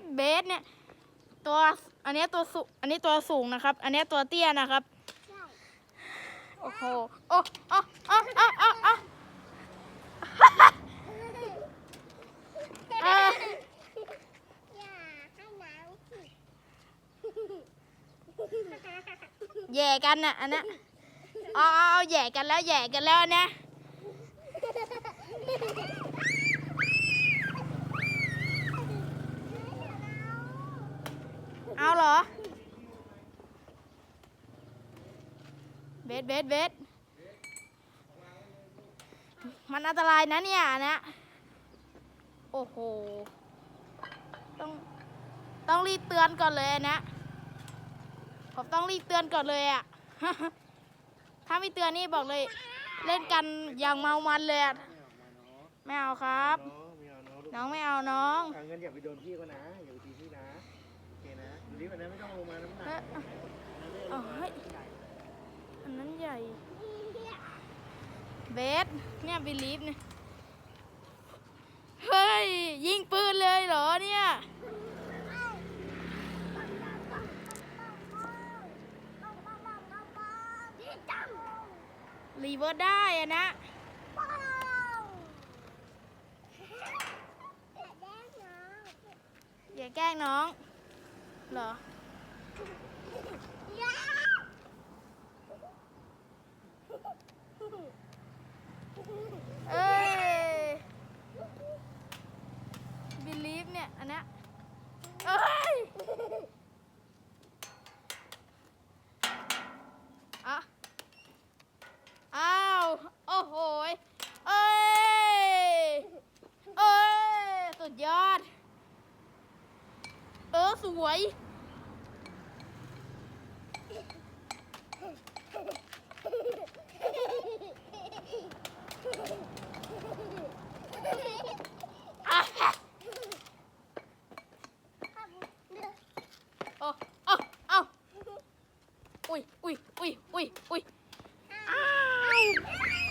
สเบสเนี่ย ตัวอันนี้ตัวสูงอันนี้ตัวสูงนะครับ อันนี้ตัวเตี้ยนะครับโอ้โหโอ้โอ้โอ้โอ้โอ้โอ้เอออย่าให้น้ำสิแย่กันน่ะอันนี้ยเอาเอาแย่กันแล้วแย่กันแล้วนี่ย เอาเหรอเบสเบสเบสมันอันตรายนะเนี่ยนะ โอ้โห ต้องต้องรีบเตือนก่อนเลยนะ ผมต้องรีบเตือนก่อนเลยอะถ้าไม่เตือนนี่บอกเลย เล่นกันอย่างเมามันเลยอะไม่เอาครับ น้องไม่เอาน้องลูกน้องไม่เอาน้องเอาเงินอย่าไปโดนพี่ก็นะ อย่าไปตีพี่นะโอเค นะดูดิวันนั้นไม่ต้องลงมาน้ำหนักเอ๊ะเอาเฮ้ยอันนั้นใหญ่ เบสเนี่ยบิลีฟเนี่ย เฮ้ย ยิงปืนเลยเหรอเนี่ย รีเวิร์สได้อะนะ อย่าแกล้งน้อง เหรอ เอ้ยบิลีฟเนี่ย อันเนี้ยเอ้ยอะอ้าว โอ้โหยเอ้ย เอ้ย สุดยอด เออ สวย โอ้โอ้โอ้อุ้ยอุ้ยอุ้ยอุ้ยอุ้ยอ้าว